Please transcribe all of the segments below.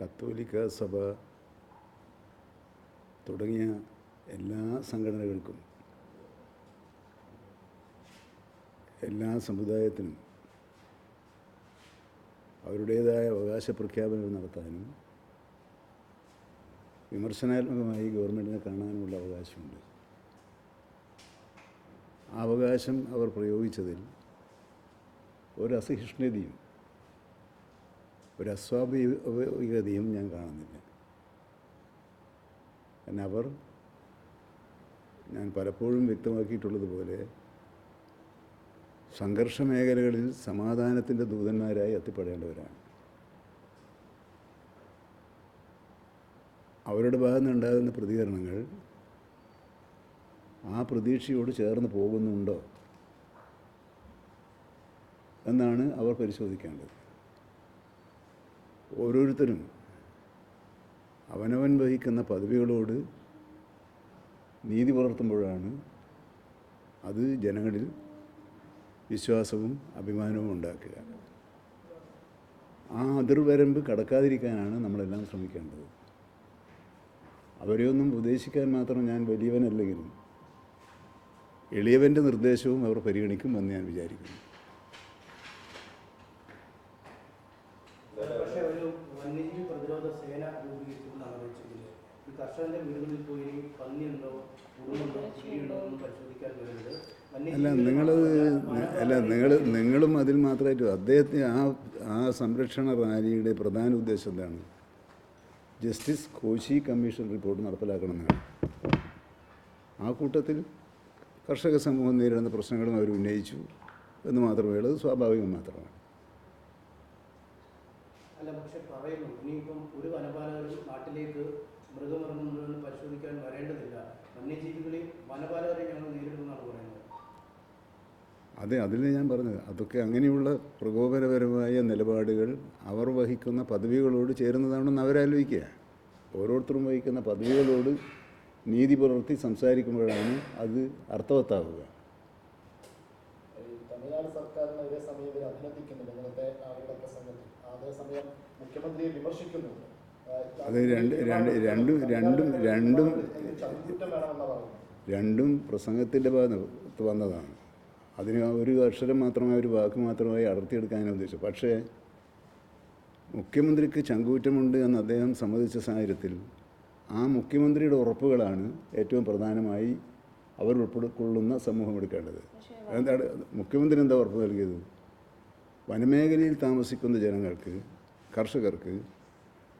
കത്തോലിക്ക സഭ തുടങ്ങിയ എല്ലാ സംഘടനകൾക്കും എല്ലാ സമുദായത്തിനും അവരുടേതായ അവകാശ പ്രഖ്യാപനങ്ങൾ നടത്താനും വിമർശനാത്മകമായി ഗവൺമെന്റിനെ കാണാനുമുള്ള അവകാശമുണ്ട്. ആ അവകാശം അവർ പ്രയോഗിച്ചതിൽ ഒരു അസഹിഷ്ണുതയും ഒരു അസ്വാഭാവികതയും ഞാൻ കാണുന്നില്ല. കാരണം അവർ ഞാൻ പലപ്പോഴും വ്യക്തമാക്കിയിട്ടുള്ളതുപോലെ സംഘർഷ മേഖലകളിൽ സമാധാനത്തിന്റെ ദൂതന്മാരായി എത്തിപ്പെടേണ്ടവരാണ്. അവരുടെ ഭാഗത്ത് നിന്നുണ്ടാകുന്ന പ്രതികരണങ്ങൾ ആ പ്രതീക്ഷയോട് ചേർന്ന് പോകുന്നുണ്ടോ? എന്നാണ് അവർ പരിശോധിക്കേണ്ടത്. ഓരോരുത്തരും അവനവൻ വഹിക്കുന്ന പദവികളോട് നീതി പുലർത്തുമ്പോഴാണ് അത് ജനങ്ങളിൽ വിശ്വാസവും അഭിമാനവും ഉണ്ടാക്കുക. ആ അതിർവരമ്പ് കടക്കാതിരിക്കാനാണ് നമ്മളെല്ലാം ശ്രമിക്കേണ്ടത്. അവരെയൊന്നും ഉപദേശിക്കാൻ മാത്രം ഞാൻ വലിയവനല്ലെങ്കിലും എളിയവന്റെ നിർദ്ദേശവും അവർ പരിഗണിക്കുമെന്ന് ഞാൻ വിചാരിക്കുന്നു പക്ഷേ ഒരു വന്യജീവി പ്രതിരോധ സേന രൂപീകരിച്ചെന്നാണ് വെച്ചിട്ടില്ല ഈ കർഷകന്റെ വീടുകളിൽ പോയി പന്നിയുണ്ടോ ഉടുമുണ്ടോ കീരിയുണ്ടോ എന്ന് പരിശോധിക്കാൻ വരുന്നത് അല്ല നിങ്ങൾ അല്ല നിങ്ങൾ നിങ്ങളും അതിൽ മാത്രമായിട്ട് അദ്ദേഹത്തിന് ആ ആ സംരക്ഷണ റാലിയുടെ പ്രധാന ഉദ്ദേശം എന്താണ്? ജസ്റ്റിസ് കോശി കമ്മീഷൻ റിപ്പോർട്ട് നടപ്പിലാക്കണമെന്നാണ് ആ കൂട്ടത്തിൽ കർഷക സമൂഹം നേരിടുന്ന പ്രശ്നങ്ങളും അവർ ഉന്നയിച്ചു എന്ന് മാത്രമേ ഉള്ളൂ സ്വാഭാവികം മാത്രമാണ്. അല്ല പക്ഷെ പറയുന്നു ഇനിയിപ്പം ഒരു വനപാലകരും നാട്ടിലേക്ക് മൃഗമിറങ്ങുന്നതെന്ന് പരിശോധിക്കാൻ വരേണ്ടതില്ല. വന്യജീവികളെയും വനപാലകരെയും ഞങ്ങൾ നേരിടുമെന്നാണ് പറയുന്നത്. അതെ അതിൽ ഞാൻ പറഞ്ഞത്. അതൊക്കെ അങ്ങനെയുള്ള പ്രകോപനപരമായ നിലപാടുകൾ അവർ വഹിക്കുന്ന പദവികളോട് ചേരുന്നതാണെന്ന് അവരാലോചിക്കുക. ഓരോരുത്തരും വഹിക്കുന്ന പദവികളോട് നീതി പുലർത്തി സംസാരിക്കുമ്പോഴാണ് അത് അർത്ഥവത്താവുക. മുഖ്യമന്ത്രിയെ വിമർശിക്കുന്നുണ്ട് അത് രണ്ട് രണ്ട് രണ്ടും രണ്ടും രണ്ടും രണ്ടും പ്രസംഗത്തിന്റെ ഭാഗത്ത് വന്നതാണ്. അതിന് ഒരു അക്ഷരം മാത്രമായി ഒരു വാക്ക് മാത്രമായി അടർത്തിയെടുക്കാനാണ് ഉദ്ദേശിച്ചു. പക്ഷേ മുഖ്യമന്ത്രിക്ക് ചങ്കൂറ്റമുണ്ട് എന്ന് അദ്ദേഹം സമ്മതിച്ച സാഹചര്യത്തിൽ ആ മുഖ്യമന്ത്രിയുടെ ഉറപ്പുകളാണ് ഏറ്റവും പ്രധാനമായി അവർ ഉൾപ്പെടുക്കൊള്ളുന്ന സമൂഹം എടുക്കേണ്ടത്. എന്താണ് മുഖ്യമന്ത്രി എന്താ ഉറപ്പ് നൽകിയത്? വനമേഖലയിൽ താമസിക്കുന്ന ജനങ്ങൾക്ക് കർഷകർക്ക്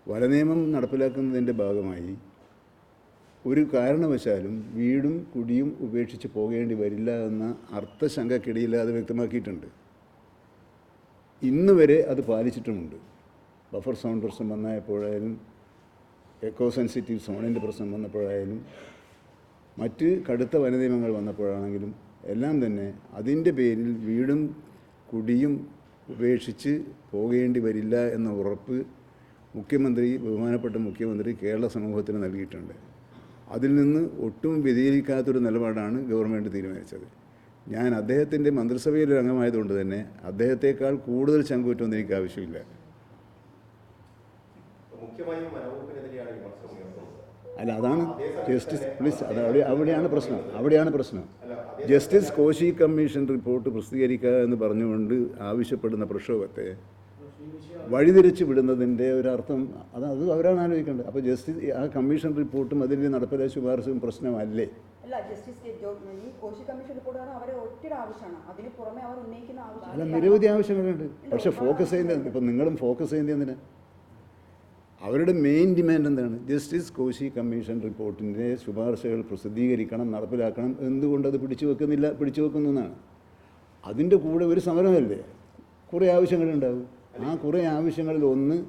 വനനിയമം നടപ്പിലാക്കുന്നതിന്റെ ഭാഗമായി ഒരു കാരണവശാലും വീടും കുടിയും ഉപേക്ഷിച്ച് പോകേണ്ടി വരില്ല എന്ന അർത്ഥശങ്കക്കിടയില്ലാതെ വ്യക്തമാക്കിയിട്ടുണ്ട്. ഇന്ന് വരെ അത് പാലിച്ചിട്ടുമുണ്ട്. ബഫർ സോൺ പ്രശ്നം വന്നപ്പോഴായാലും എക്കോ സെൻസിറ്റീവ് സോണിന്റെ പ്രശ്നം വന്നപ്പോഴായാലും മറ്റ് കടുത്ത വനനിയമങ്ങൾ വന്നപ്പോഴാണെങ്കിലും എല്ലാം തന്നെ അതിന്റെ പേരിൽ വീടും കുടിയും ഉപേക്ഷിച്ച് പോകേണ്ടി വരില്ല എന്ന ഉറപ്പ് മുഖ്യമന്ത്രി ബഹുമാനപ്പെട്ട മുഖ്യമന്ത്രി കേരള സമൂഹത്തിന് നൽകിയിട്ടുണ്ട്. അതിൽ നിന്ന് ഒട്ടും വ്യതിചരിക്കാത്തൊരു നിലപാടാണ് ഗവൺമെന്റ് തീരുമാനിച്ചത്. ഞാൻ അദ്ദേഹത്തിന്റെ മന്ത്രിസഭയിലൊരു അംഗമായതുകൊണ്ട് തന്നെ അദ്ദേഹത്തെക്കാൾ കൂടുതൽ ചങ്കുറ്റമൊന്നും എനിക്ക് ആവശ്യമില്ല. മുഖ്യമായും അല്ല അതാണ് ജസ്റ്റിസ് പ്ലീസ് അത് അവിടെ അവിടെയാണ് പ്രശ്നം അവിടെയാണ് പ്രശ്നം. ജസ്റ്റിസ് കോശി കമ്മീഷൻ റിപ്പോർട്ട് പ്രസിദ്ധീകരിക്കുക എന്ന് പറഞ്ഞുകൊണ്ട് ആവശ്യപ്പെടുന്ന പ്രക്ഷോഭത്തെ വഴിതിരിച്ച് വിടുന്നതിന്റെ ഒരർത്ഥം അത് അത് അവരാണ് ആലോചിക്കേണ്ടത്. അപ്പോൾ ജസ്റ്റിസ് ആ കമ്മീഷൻ റിപ്പോർട്ടും അതിന്റെ നടപ്പിലെ ശുപാർശയും പ്രശ്നമല്ലേ? അല്ല നിരവധി ആവശ്യങ്ങളുണ്ട്. പക്ഷേ ഫോക്കസ് ചെയ്യുന്നത് ഇപ്പം നിങ്ങളും ഫോക്കസ് ചെയ്യുന്നത് അവരുടെ മെയിൻ ഡിമാൻഡ് എന്താണ്? ജസ്റ്റിസ് കോശി കമ്മീഷൻ റിപ്പോർട്ടിന്റെ ശുപാർശകൾ പ്രസിദ്ധീകരിക്കണം നടപ്പിലാക്കണം. എന്തുകൊണ്ട് അത് പിടിച്ചു വെക്കുന്നില്ല? പിടിച്ചു വെക്കുന്നു എന്നാണ്. അതിന്റെ കൂടെ ഒരു സമരമല്ലേ? കുറേ ആവശ്യങ്ങളുണ്ടാവും. ആ കുറേ ആവശ്യങ്ങളിൽ ഒന്ന്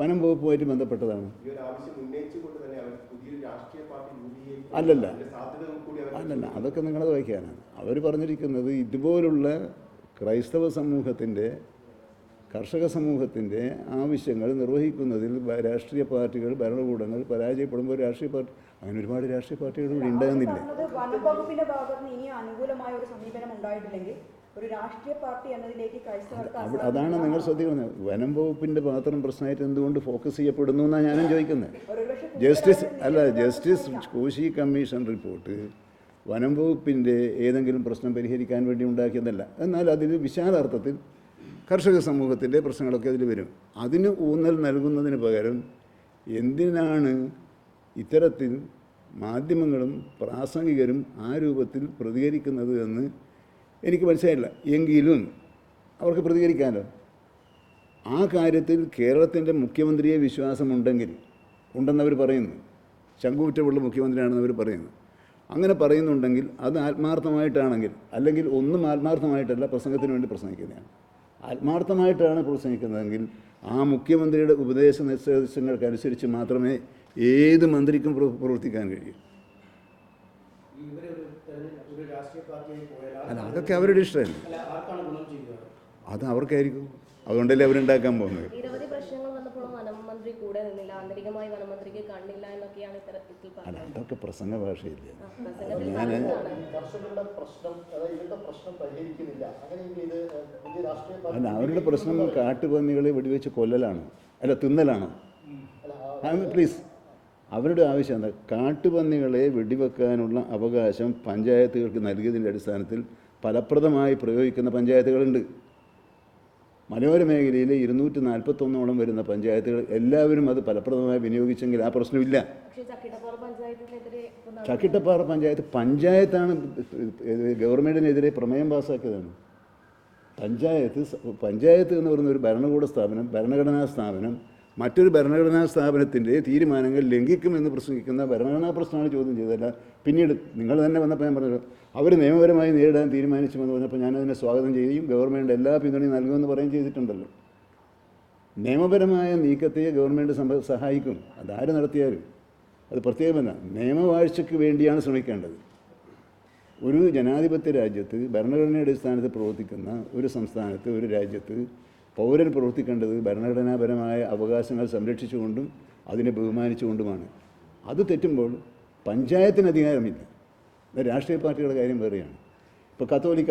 വനം വകുപ്പുമായിട്ട് ബന്ധപ്പെട്ടതാണ്. അല്ലല്ല. അല്ലല്ല. അതൊക്കെ നിങ്ങളത് വായിക്കാനാണ്. അവർ പറഞ്ഞിരിക്കുന്നത് ഇതുപോലുള്ള ക്രൈസ്തവ സമൂഹത്തിന്റെ കർഷക സമൂഹത്തിന്റെ ആവശ്യങ്ങൾ നിർവഹിക്കുന്നതിൽ രാഷ്ട്രീയ പാർട്ടികൾ ഭരണകൂടങ്ങൾ പരാജയപ്പെടുമ്പോൾ രാഷ്ട്രീയ പാർട്ടി അങ്ങനെ ഒരുപാട് രാഷ്ട്രീയ പാർട്ടികൾ ഇവിടെ ഉണ്ടാകുന്നില്ല. വനംവകുപ്പിന്റെ ഭാഗത്ത് നിന്ന് അനുകൂലമായ ഒരു സമീപനം ഉണ്ടായിട്ടില്ലെങ്കിൽ ഒരു രാഷ്ട്രീയ പാർട്ടി എന്നതിലേക്ക് അതാണ് നിങ്ങൾ ശ്രദ്ധിക്കുന്നത്. വനം വകുപ്പിന്റെ മാത്രം പ്രശ്നമായിട്ട് എന്തുകൊണ്ട് ഫോക്കസ് ചെയ്യപ്പെടുന്നു എന്നാണ് ഞാനും ചോദിക്കുന്നത്. ജസ്റ്റിസ് അല്ല ജസ്റ്റിസ് കോശി കമ്മീഷൻ റിപ്പോർട്ട് വനം വകുപ്പിന്റെ ഏതെങ്കിലും പ്രശ്നം പരിഹരിക്കാൻ വേണ്ടി ഉണ്ടാക്കിയതല്ല. എന്നാൽ അതിൽ വിശാലാർത്ഥത്തിൽ കർഷക സമൂഹത്തിന്റെ പ്രശ്നങ്ങളൊക്കെ അതിൽ വരും. അതിന് ഊന്നൽ നൽകുന്നതിന് പകരം എന്തിനാണ് ഇത്തരത്തിൽ മാധ്യമങ്ങളും പ്രാസംഗികരും ആ രൂപത്തിൽ പ്രതികരിക്കുന്നത് എന്ന് എനിക്ക് മനസ്സിലായില്ല. എങ്കിലും അവർക്ക് പ്രതികരിക്കാമല്ലോ. ആ കാര്യത്തിൽ കേരളത്തിന്റെ മുഖ്യമന്ത്രിയെ വിശ്വാസമുണ്ടെങ്കിൽ ഉണ്ടെന്നവർ പറയുന്നു. ശങ്കുകുറ്റമുള്ള മുഖ്യമന്ത്രിയാണെന്ന് അവർ പറയുന്നു. അങ്ങനെ പറയുന്നുണ്ടെങ്കിൽ അത് ആത്മാർത്ഥമായിട്ടാണെങ്കിൽ അല്ലെങ്കിൽ ഒന്നും ആത്മാർത്ഥമായിട്ടല്ല പ്രസംഗത്തിന് വേണ്ടി പ്രസംഗിക്കുന്നതാണ്. ആത്മാർത്ഥമായിട്ടാണ് പ്രോത്സാഹിക്കുന്നതെങ്കിൽ ആ മുഖ്യമന്ത്രിയുടെ ഉപദേശ നിർദ്ദേശങ്ങൾക്കനുസരിച്ച് മാത്രമേ ഏത് മന്ത്രിക്കും പ്രവ- പ്രവർത്തിക്കാൻ കഴിയൂ. അല്ല അതൊക്കെ അവരുടെ ഇഷ്ടമല്ലേ? അത് അവർക്കായിരിക്കും. അതുകൊണ്ടല്ലേ അവരുണ്ടാക്കാൻ പോകുന്നത് നിരവധി പ്രശ്നങ്ങൾ വന്നപ്പോഴും വനം മന്ത്രി കൂടെ നിന്നില്ല ആന്തരികമായി വനം മന്ത്രിക്ക് കണ്ണില്ല എന്നൊക്കെയാണ് ഇത്തരത്തിൽ അല്ല അതൊക്കെ പ്രസംഗ ഭാഷയില്ല. ഞാൻ അല്ല അവരുടെ പ്രശ്നം കാട്ടുപന്നികളെ വെടിവെച്ച് കൊല്ലലാണോ. അല്ല തിന്നലാണോ. പ്ലീസ് അവരുടെ ആവശ്യം എന്താ? കാട്ടുപന്നികളെ വെടിവെക്കാനുള്ള അവകാശം പഞ്ചായത്തുകൾക്ക് നൽകിയതിന്റെ അടിസ്ഥാനത്തിൽ ഫലപ്രദമായി പ്രയോഗിക്കുന്ന പഞ്ചായത്തുകളുണ്ട്. മലയോര മേഖലയിലെ ഇരുന്നൂറ്റി നാൽപ്പത്തൊന്നോളം വരുന്ന പഞ്ചായത്തുകൾ എല്ലാവരും അത് ഫലപ്രദമായി വിനിയോഗിച്ചെങ്കിൽ ആ പ്രശ്നമില്ല. ചക്കിട്ടപ്പാറ പഞ്ചായത്ത് പഞ്ചായത്താണ് ഗവൺമെന്റിനെതിരെ പ്രമേയം പാസ്സാക്കിയതാണ് പഞ്ചായത്ത് പഞ്ചായത്ത് എന്ന് പറയുന്ന ഒരു ഭരണകൂട സ്ഥാപനം ഭരണഘടനാ സ്ഥാപനം മറ്റൊരു ഭരണഘടനാ സ്ഥാപനത്തിന്റെ തീരുമാനങ്ങൾ ലംഘിക്കുമെന്ന് പ്രസംഗിക്കുന്ന ഭരണഘടനാ പ്രശ്നമാണ് ചോദ്യം ചെയ്തതല്ല. പിന്നീട് നിങ്ങൾ തന്നെ വന്നപ്പോൾ ഞാൻ പറഞ്ഞു അവർ നിയമപരമായി നേരിടാൻ തീരുമാനിച്ചുവെന്ന് പറഞ്ഞപ്പോൾ ഞാനതിനെ സ്വാഗതം ചെയ്യുകയും ഗവൺമെന്റ് എല്ലാ പിന്തുണയും നൽകുമെന്ന് പറയുകയും ചെയ്തിട്ടുണ്ടല്ലോ. നിയമപരമായ നീക്കത്തെ ഗവൺമെന്റ് സഹായിക്കും. അതാര് നടത്തിയാലും. അത് പ്രത്യേകമല്ല നിയമവാഴ്ചയ്ക്ക് വേണ്ടിയാണ് ശ്രമിക്കേണ്ടത്. ഒരു ജനാധിപത്യ രാജ്യത്ത് ഭരണഘടനയുടെ അടിസ്ഥാനത്തിൽ പ്രവർത്തിക്കുന്ന ഒരു സംസ്ഥാനത്ത് ഒരു രാജ്യത്ത് പൗരൻ പ്രവർത്തിക്കേണ്ടത് ഭരണഘടനാപരമായ അവകാശങ്ങൾ സംരക്ഷിച്ചുകൊണ്ടും അതിനെ ബഹുമാനിച്ചുകൊണ്ടുമാണ്. അത് തെറ്റുമ്പോൾ പഞ്ചായത്തിന് അധികാരമില്ല. രാഷ്ട്രീയ പാർട്ടികളുടെ കാര്യം വേറെയാണ്. ഇപ്പോൾ കത്തോലിക്ക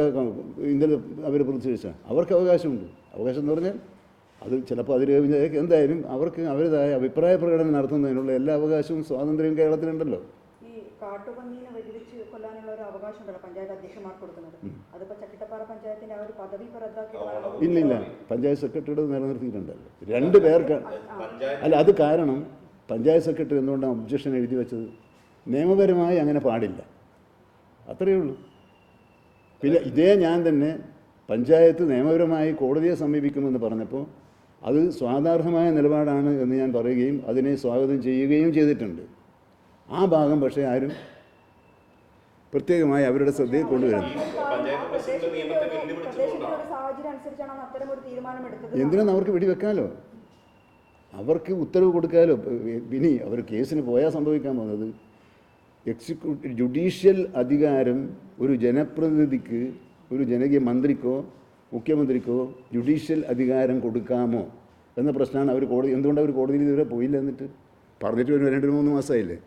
ഇന്നലെ അവർ പ്രതിഷേധിച്ച. അവർക്ക് അവകാശമുണ്ട്. അവകാശം എന്ന് പറഞ്ഞാൽ അത് ചിലപ്പോൾ അതിൽ എന്തായാലും അവർക്ക് അവരുടേതായ അഭിപ്രായ പ്രകടനം നടത്തുന്നതിനുള്ള എല്ലാ അവകാശവും സ്വാതന്ത്ര്യവും കേരളത്തിലുണ്ടല്ലോ. ഈ കാട്ടുപന്നീനെ വെടിവെച്ച് കൊല്ലാനുള്ള ഒരു അവകാശം ഉണ്ടല്ലോ പഞ്ചായത്ത് അധ്യക്ഷന്മാർക്ക് കൊടുക്കുന്നത്. അതിപ്പോ പഞ്ചായത്തിന്റെ ആ ഒരു പദവി ഇപ്പൊ റദ്ദാക്കിയതാണ് ഇല്ല ഇല്ല. പഞ്ചായത്ത് സെക്രട്ടറിയുടെ നിലനിർത്തിയിട്ടുണ്ടല്ലോ. രണ്ട് പേർക്ക് അല്ല അത് കാരണം പഞ്ചായത്ത് സെക്രട്ടറി എന്തുകൊണ്ടാണ് ഒബ്ജക്ഷൻ എഴുതി വെച്ചത്? നിയമപരമായി അങ്ങനെ പാടില്ല. അത്രയേ ഉള്ളൂ. പിന്നെ ഇതേ ഞാൻ തന്നെ പഞ്ചായത്ത് നിയമപരമായി കോടതിയെ സമീപിക്കുമെന്ന് പറഞ്ഞപ്പോൾ അത് സ്വാതാർഹമായ നിലപാടാണ് എന്ന് ഞാൻ പറയുകയും അതിനെ സ്വാഗതം ചെയ്യുകയും ചെയ്തിട്ടുണ്ട്. ആ ഭാഗം പക്ഷേ ആരും പ്രത്യേകമായി അവരുടെ ശ്രദ്ധയിൽ കൊണ്ടുവരുന്നു. എന്തിനാണ് അവർക്ക് വെടിവെക്കാലോ? അവർക്ക് ഉത്തരവ് കൊടുക്കാലോ? ഇനി അവർ കേസിന് പോയാൽ സംഭവിക്കാൻ പോകുന്നത്? എക്സിക്യൂട്ടീവ് ജുഡീഷ്യൽ അധികാരം ഒരു ജനപ്രതിനിധിക്ക് ഒരു ജനകീയ മന്ത്രിക്കോ മുഖ്യമന്ത്രിക്കോ ജുഡീഷ്യൽ അധികാരം കൊടുക്കാമോ എന്ന പ്രശ്നമാണ് അവർ കോടതി എന്തുകൊണ്ട് അവർ കോടതിയിൽ ഇതുവരെ പോയില്ല എന്നിട്ട്? പറഞ്ഞിട്ട് ഒരു രണ്ട് മൂന്ന് മാസമായില്ലേ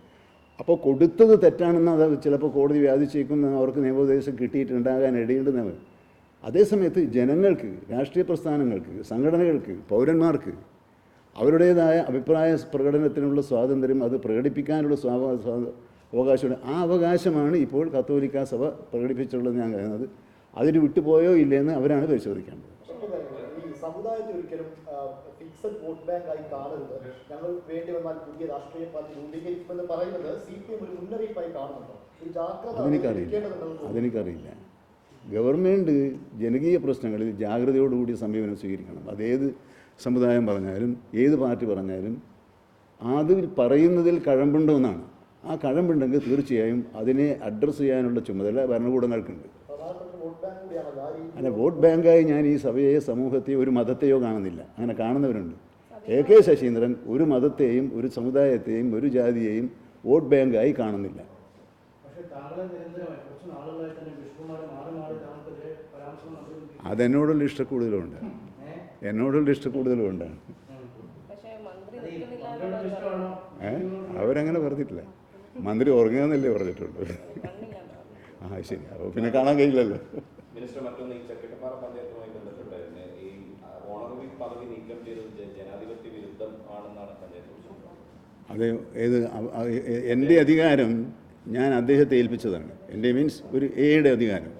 അപ്പോൾ കൊടുത്തത് തെറ്റാണെന്ന് അത് ചിലപ്പോൾ കോടതി വ്യാധിച്ചേക്കുന്ന അവർക്ക് നിയമോപദേശം കിട്ടിയിട്ടുണ്ടാകാൻ ഇടയുണ്ടെന്നവർ. അതേസമയത്ത് ജനങ്ങൾക്ക് രാഷ്ട്രീയ പ്രസ്ഥാനങ്ങൾക്ക് സംഘടനകൾക്ക് പൗരന്മാർക്ക് അവരുടേതായ അഭിപ്രായ പ്രകടനത്തിനുള്ള സ്വാതന്ത്ര്യം അത് പ്രകടിപ്പിക്കാനുള്ള സ്വാഭാ സ്വാ- അവകാശമുണ്ട്. ആ അവകാശമാണ് ഇപ്പോൾ കത്തോലിക്ക സഭ പ്രകടിപ്പിച്ചുള്ളത് ഞാൻ കരുതുന്നത്. അതിന് വിട്ടുപോയോ ഇല്ലയെന്ന് അവരാണ് പരിശോധിക്കേണ്ടത് സമുദായത്തെ ഒരിക്കലും ഫിക്സഡ് വോട്ട് ബാങ്ക് ആയി കാണരുത്. ഞങ്ങൾ വേണ്ടി വന്നാൽ പുതിയ രാഷ്ട്രീയ പാർട്ടി രൂപീകരിക്കുമെന്ന് പറയുന്നത് സി പി എം ഒരു മുന്നറിയിപ്പായി കാണുന്നുണ്ടോ? ഒരു ജാഗ്രത അതെനിക്കറിയില്ല. ഗവൺമെന്റ് ജനകീയ പ്രശ്നങ്ങളിൽ ജാഗ്രതയോടുകൂടി സമീപനം സ്വീകരിക്കണം. അതേത് സമുദായം പറഞ്ഞാലും ഏത് പാർട്ടി പറഞ്ഞാലും അതിൽ പറയുന്നതിൽ കഴമ്പുണ്ടോ എന്നാണ്. ആ കഴമ്പുണ്ടെങ്കിൽ തീർച്ചയായും അതിനെ അഡ്രസ്സ് ചെയ്യാനുള്ള ചുമതല ഭരണകൂടങ്ങൾക്കുണ്ട്. അല്ല വോട്ട് ബാങ്കായി ഞാൻ ഈ സഭയെ സമൂഹത്തെയോ ഒരു മതത്തെയോ കാണുന്നില്ല. അങ്ങനെ കാണുന്നവരുണ്ട്. എ കെ ശശീന്ദ്രൻ ഒരു മതത്തെയും ഒരു സമുദായത്തെയും ഒരു ജാതിയെയും വോട്ട് ബാങ്കായി കാണുന്നില്ല. അതെന്നോടുള്ള ഇഷ്ടക്കൂടുതലുണ്ട് എന്നോടുള്ള ഇഷ്ടക്കൂടുതലുണ്ട് ഏ? അവരങ്ങനെ പറഞ്ഞിട്ടില്ല. മന്ത്രി ഉറങ്ങുകയെന്നല്ലേ പറഞ്ഞിട്ടുള്ളൂ. ആ ശരി. അപ്പോൾ പിന്നെ കാണാൻ കഴിയില്ലല്ലോ. മിനിസ്റ്റർ മറ്റൊന്ന് ഈ ചക്കിട്ടപ്പാറ പഞ്ചായത്തുമായി ബന്ധപ്പെട്ട് തന്നെ ഈ ഓണററി പദവി നീക്കം ചെയ്തത് ജ- ജനാധിപത്യ വിരുദ്ധം ആണെന്നാണ് പഞ്ചായത്ത് പ്രസിഡന്റ് അത് ഏത് എന്റെ അധികാരം ഞാൻ അദ്ദേഹത്തെ ഏൽപ്പിച്ചതാണ്. എന്റെ മീൻസ് ഒരു എയുടെ അധികാരം.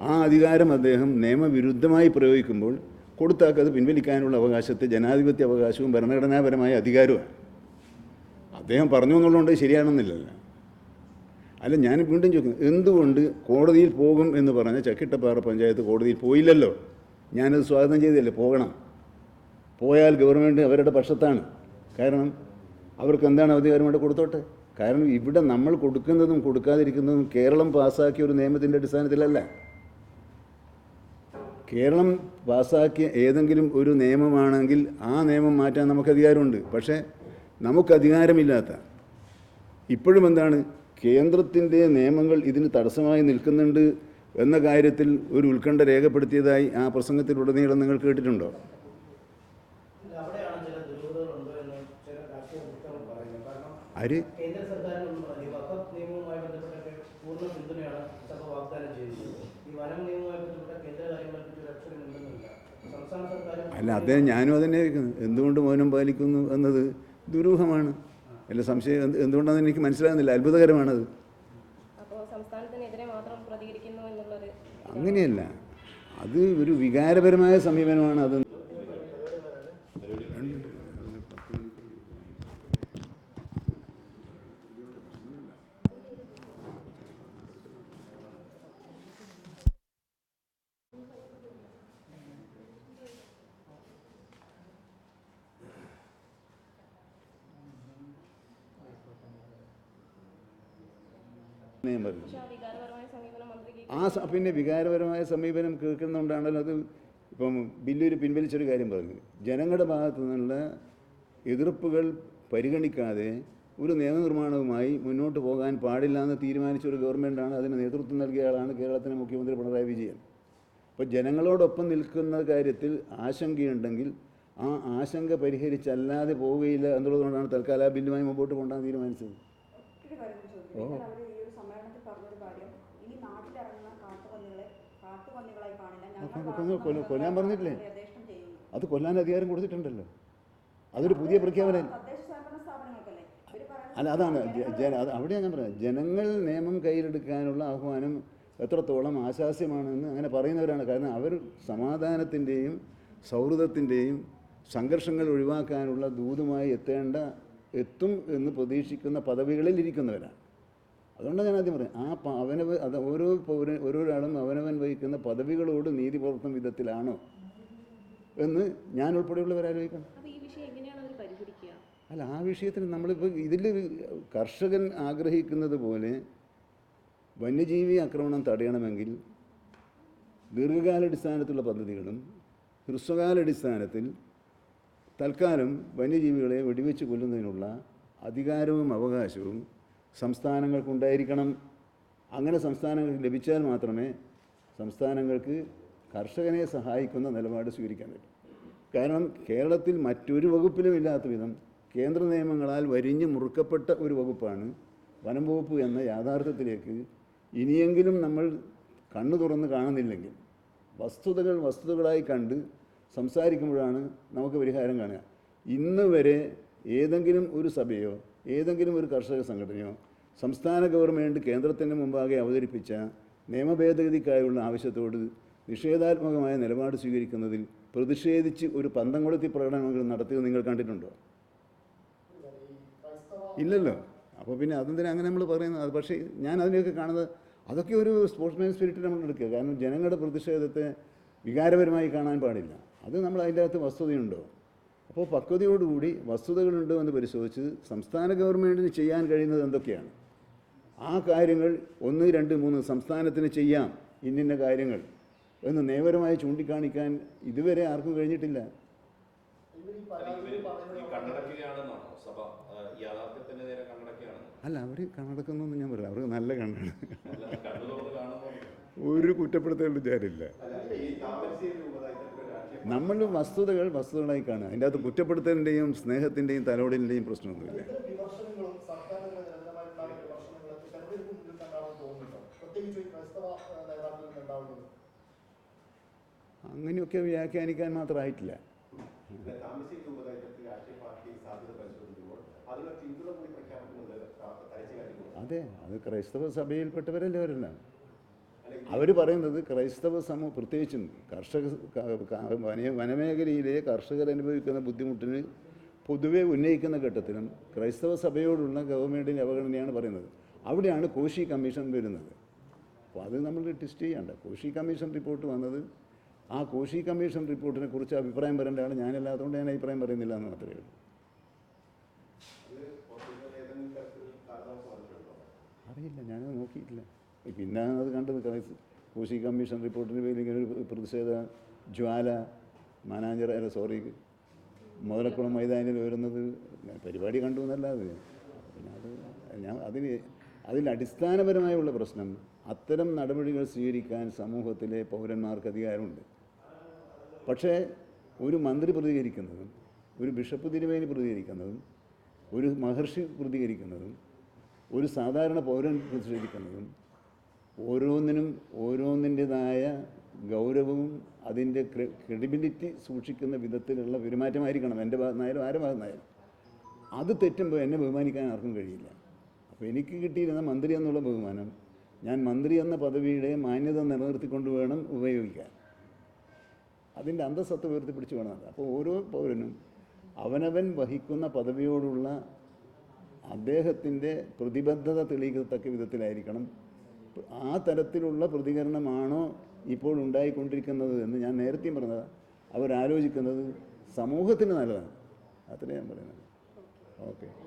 ആ അധികാരം അദ്ദേഹം നിയമവിരുദ്ധമായി പ്രയോഗിക്കുമ്പോൾ കൊടുത്താക്കത് പിൻവലിക്കാനുള്ള അവകാശത്തെ ജനാധിപത്യ അവകാശവും ഭരണഘടനാപരമായ അധികാരവുമാണ്. അദ്ദേഹം പറഞ്ഞു എന്നുള്ളതുകൊണ്ട് ശരിയാണെന്നില്ലല്ലോ. അല്ല ഞാൻ വീണ്ടും ചോദിക്കുന്നു എന്തുകൊണ്ട് കോടതിയിൽ പോകും എന്ന് പറഞ്ഞ ചക്കിട്ടപ്പാറ പഞ്ചായത്ത് കോടതിയിൽ പോയില്ലല്ലോ? ഞാനത് സ്വാഗതം ചെയ്തില്ലേ പോകണം. പോയാൽ ഗവൺമെന്റ് അവരുടെ പക്ഷത്താണ്. കാരണം അവർക്ക് എന്താണ് അധികാരം ഇവിടെ കൊടുത്തോട്ടെ? കാരണം ഇവിടെ നമ്മൾ കൊടുക്കുന്നതും കൊടുക്കാതിരിക്കുന്നതും കേരളം പാസ്സാക്കിയ ഒരു നിയമത്തിന്റെ അടിസ്ഥാനത്തിലല്ല. കേരളം പാസ്സാക്കിയ ഏതെങ്കിലും ഒരു നിയമമാണെങ്കിൽ ആ നിയമം മാറ്റാൻ നമുക്ക് അധികാരമുണ്ട് പക്ഷേ നമുക്ക് അധികാരമില്ലാത്ത ഇപ്പോഴും എന്താണ് കേന്ദ്രത്തിന്റെ നിയമങ്ങൾ ഇതിന് തടസ്സമായി നിൽക്കുന്നുണ്ട് എന്ന കാര്യത്തിൽ ഒരു ഉത്കണ്ഠ രേഖപ്പെടുത്തിയതായി ആ പ്രസംഗത്തിലുടനീളം നിങ്ങൾ കേട്ടിട്ടുണ്ടോ? ആര്? അല്ല അദ്ദേഹം ഞാനും കേൾക്കുന്നത് എന്തുകൊണ്ട് മൗനം പാലിക്കുന്നു എന്നത് ദുരൂഹമാണ്. അല്ല സംശയം എന്ത് എന്തുകൊണ്ടാണെന്ന് എനിക്ക് മനസ്സിലാകുന്നില്ല. അത്ഭുതകരമാണത്. അങ്ങനെയല്ല. അത് ഒരു വികാരപരമായ സമീപനമാണ്. അത് ഞാൻ പറഞ്ഞു ആ പിന്നെ വികാരപരമായ സമീപനം കേൾക്കുന്നുണ്ടാണല്ലോ അത് ഇപ്പം ബില്ലൊരു പിൻവലിച്ചൊരു കാര്യം പറഞ്ഞു. ജനങ്ങളുടെ ഭാഗത്തു നിന്നുള്ള എതിർപ്പുകൾ പരിഗണിക്കാതെ ഒരു നിയമനിർമ്മാണവുമായി മുന്നോട്ട് പോകാൻ പാടില്ല എന്ന് തീരുമാനിച്ച ഒരു ഗവൺമെന്റാണ് അതിന് നേതൃത്വം നൽകിയ ആളാണ് കേരളത്തിലെ മുഖ്യമന്ത്രി പിണറായി വിജയൻ. അപ്പോൾ ജനങ്ങളോടൊപ്പം നിൽക്കുന്ന കാര്യത്തിൽ ആശങ്കയുണ്ടെങ്കിൽ ആ ആശങ്ക പരിഹരിച്ചല്ലാതെ പോവുകയില്ല എന്നുള്ളതുകൊണ്ടാണ് തൽക്കാലം ആ ബില്ലുമായി മുമ്പോട്ട് കൊണ്ടുപോകാൻ തീരുമാനിച്ചത്. ഒരു കാര്യം കൂടി ചോദിക്കട്ടെ ഇന്നലെ അവർ ഈ ഒരു സമ്മേളനത്തിൽ പറഞ്ഞൊരു കാര്യം ഇനി നാട്ടിലിറങ്ങുന്ന കാട്ടുപന്നികളെ കാട്ടുപന്നികളായി കാണില്ല ഞങ്ങൾ കൊ- കൊ- വളർത്തുന്ന കൊല്ല- കൊല്ലാൻ പറഞ്ഞിട്ടില്ലേ? അത് കൊല്ലാൻ അധികാരം കൊടുത്തിട്ടുണ്ടല്ലോ. അതൊരു പുതിയ പ്രഖ്യാപനം. അല്ല അതാണ്. അവിടെ ഞാൻ പറയാം ജനങ്ങൾ നിയമം കയ്യിലെടുക്കാനുള്ള ആഹ്വാനം എത്രത്തോളം ആശാസ്യമാണെന്ന് അങ്ങനെ പറയുന്നവരാണ്. കാരണം അവർ സമാധാനത്തിന്റെയും സൗഹൃദത്തിന്റെയും സംഘർഷങ്ങൾ ഒഴിവാക്കാനുള്ള ദൂതുമായി എത്തേണ്ട എത്തും എന്ന് പ്രതീക്ഷിക്കുന്ന പദവികളിൽ ഇരിക്കുന്നവരാണ്. അതുകൊണ്ടാണ് ഞാൻ ആദ്യം പറയാം ആ അവനവ അത് ഓരോ പൗര ഓരോരാളും അവനവൻ വഹിക്കുന്ന പദവികളോട് നീതി പുലർത്തുന്ന വിധത്തിലാണോ എന്ന് ഞാൻ അവർ പരിഹരിക്കുക? അല്ല ആ വിഷയത്തിൽ നമ്മളിപ്പോൾ ഇതിൽ കർഷകൻ ആഗ്രഹിക്കുന്നത് പോലെ വന്യജീവി ആക്രമണം തടയണമെങ്കിൽ ദീർഘകാലാടിസ്ഥാനത്തിലുള്ള പദ്ധതികളും ഹ്രസ്വകാലാടിസ്ഥാനത്തിൽ തൽക്കാലം വന്യജീവികളെ വെടിവെച്ച് കൊല്ലുന്നതിനുള്ള അധികാരവും അവകാശവും സംസ്ഥാനങ്ങൾക്കുണ്ടായിരിക്കണം. അങ്ങനെ സംസ്ഥാനങ്ങൾക്ക് ലഭിച്ചാൽ മാത്രമേ സംസ്ഥാനങ്ങൾക്ക് കർഷകനെ സഹായിക്കുന്ന നിലപാട് സ്വീകരിക്കാൻ പറ്റും. കാരണം കേരളത്തിൽ മറ്റൊരു വകുപ്പിലും ഇല്ലാത്ത വിധം കേന്ദ്ര നിയമങ്ങളാൽ വരിഞ്ഞ് മുറുക്കപ്പെട്ട ഒരു വകുപ്പാണ് വനം വകുപ്പ് എന്ന യാഥാർത്ഥ്യത്തിലേക്ക് ഇനിയെങ്കിലും നമ്മൾ കണ്ണു തുറന്ന് കാണുന്നില്ലെങ്കിൽ വസ്തുതകൾ വസ്തുതകളായി കണ്ട് സംസാരിക്കുമ്പോഴാണ് നമുക്ക് പരിഹാരം കാണുക. ഇന്ന് വരെ ഏതെങ്കിലും ഒരു സഭയോ ഏതെങ്കിലും ഒരു കർഷക സംഘടനയോ സംസ്ഥാന ഗവൺമെന്റ് കേന്ദ്രത്തിന് മുമ്പാകെ അവതരിപ്പിച്ച നിയമഭേദഗതിക്കായുള്ള ആവശ്യത്തോട് നിഷേധാത്മകമായ നിലപാട് സ്വീകരിക്കുന്നതിൽ പ്രതിഷേധിച്ച് ഒരു പന്തം കൊളുത്തി പ്രകടനങ്ങൾ നടത്തിയത് നിങ്ങൾ കണ്ടിട്ടുണ്ടോ? ഇല്ലല്ലോ. അപ്പോൾ പിന്നെ അതെന്തിനാ അങ്ങനെ നമ്മൾ പറയുന്നത്? അത് പക്ഷേ ഞാൻ അതിനെയൊക്കെ കാണുന്നത് അതൊക്കെ ഒരു സ്പോർട്സ്മാൻ സ്പിരിറ്റ് നമ്മൾ എടുക്കുക. കാരണം ജനങ്ങളുടെ പ്രതിഷേധത്തെ വികാരപരമായി കാണാൻ പാടില്ല. അത് നമ്മൾ അതിന്റെ അകത്ത് വസ്തുതയുണ്ടോ? അപ്പോൾ പക്വതയോടുകൂടി വസ്തുതകളുണ്ടോ എന്ന് പരിശോധിച്ച് സംസ്ഥാന ഗവൺമെന്റിന് ചെയ്യാൻ കഴിയുന്നത് എന്തൊക്കെയാണ്? ആ കാര്യങ്ങൾ ഒന്ന് രണ്ട് മൂന്ന് സംസ്ഥാനത്തിന് ചെയ്യാം ഇന്നിന്ന കാര്യങ്ങൾ എന്ന് നിയമപരമായി ചൂണ്ടിക്കാണിക്കാൻ ഇതുവരെ ആർക്കും കഴിഞ്ഞിട്ടില്ല. അല്ല അവർ കണ്ണടക്കുന്നു ഞാൻ പറയാം അവർക്ക് നല്ല കണ്ണാണ് ഒരു കുറ്റപ്പെടുത്തലും വിചാരില്ല. നമ്മൾ വസ്തുതകൾ വസ്തുതകളായി കാണുക. അതിന്റെ അകത്ത് കുറ്റപ്പെടുത്തലിന്റെയും സ്നേഹത്തിന്റെയും തലോടലിന്റെയും പ്രശ്നമൊന്നുമില്ല. പ്രഖ്യാപിക്കുന്നുണ്ട് വ്യാഖ്യാനിക്കാൻ മാത്രമായിട്ടില്ല. അതെ അത് ക്രൈസ്തവ സഭയിൽപ്പെട്ടവരല്ലേ അവരെല്ലാം അവർ പറയുന്നത് ക്രൈസ്തവ സമൂഹം പ്രത്യേകിച്ചും കർഷക വന വനമേഖലയിലെ കർഷകർ അനുഭവിക്കുന്ന ബുദ്ധിമുട്ടിന് പൊതുവെ ഉന്നയിക്കുന്ന ഘട്ടത്തിലും ക്രൈസ്തവ സഭയോടുള്ള ഗവൺമെന്റിന്റെ അവഗണനയാണ് പറയുന്നത്. അവിടെയാണ് കോശി കമ്മീഷൻ വരുന്നത്. അപ്പോൾ അത് നമ്മൾ ടെസ്റ്റ് ചെയ്യണ്ട കോശി കമ്മീഷൻ റിപ്പോർട്ട് വന്നത് ആ കോശി കമ്മീഷൻ റിപ്പോർട്ടിനെ കുറിച്ച് അഭിപ്രായം പറയേണ്ട ആൾ ഞാനല്ലാത്തതുകൊണ്ട് ഞാൻ അഭിപ്രായം പറയുന്നില്ല എന്ന് മാത്രമേ ഉള്ളൂ. അറിയില്ല ഞാൻ നോക്കിയിട്ടില്ല. പിന്നെ അത് കണ്ടത് കോശി കമ്മീഷൻ റിപ്പോർട്ടിന് പേരിൽ ഇങ്ങനെ ഒരു പ്രതിഷേധ ജ്വാല മാനാഞ്ചർ അല്ല സോറി മുതലക്കുളം മൈതാനിൽ വരുന്നത് പരിപാടി കണ്ടു എന്നല്ലാതെ പിന്നെ അത് ഞാൻ അതിന് അതിൽ അടിസ്ഥാനപരമായുള്ള പ്രശ്നം അത്തരം നടപടികൾ സ്വീകരിക്കാൻ സമൂഹത്തിലെ പൗരന്മാർക്ക് അധികാരമുണ്ട്. പക്ഷേ ഒരു മന്ത്രി പ്രതികരിക്കുന്നതും ഒരു ബിഷപ്പ് തിരുവേനി പ്രതികരിക്കുന്നതും ഒരു മഹർഷി പ്രതികരിക്കുന്നതും ഒരു സാധാരണ പൗരൻ പ്രതിഷേധിക്കുന്നതും ഓരോന്നിനും ഓരോന്നിന്റെതായ ഗൗരവവും അതിന്റെ ക്രെഡിബിലിറ്റി സൂക്ഷിക്കുന്ന വിധത്തിലുള്ള പെരുമാറ്റമായിരിക്കണം. എന്റെ ഭാഗത്തുനിന്നായാലും ആരുടെ ഭാഗത്തുനിന്നായാലും അത് തെറ്റുമ്പോൾ എന്നെ ബഹുമാനിക്കാൻ ആർക്കും കഴിയില്ല. അപ്പോൾ എനിക്ക് കിട്ടിയിരുന്ന മന്ത്രി എന്നുള്ള ബഹുമാനം ഞാൻ മന്ത്രി എന്ന പദവിയുടെ മാന്യത നിലനിർത്തിക്കൊണ്ട് വേണം ഉപയോഗിക്കാൻ. അതിന്റെ അന്തസ്സത്ത് ഉയർത്തിപ്പിടിച്ച് വേണം അപ്പോൾ ഓരോ പൗരനും അവനവൻ വഹിക്കുന്ന പദവിയോടുള്ള അദ്ദേഹത്തിന്റെ പ്രതിബദ്ധത തെളിയിക്കത്തക്ക വിധത്തിലായിരിക്കണം. ആ തരത്തിലുള്ള പ്രതികരണമാണോ ഇപ്പോൾ ഉണ്ടായിക്കൊണ്ടിരിക്കുന്നത് എന്ന് ഞാൻ നേരത്തെയും പറഞ്ഞത്. അവരാലോചിക്കുന്നത് സമൂഹത്തിന് നല്ലതാണ്. അത്രേ ഞാൻ പറയുന്നത്. ഓക്കെ.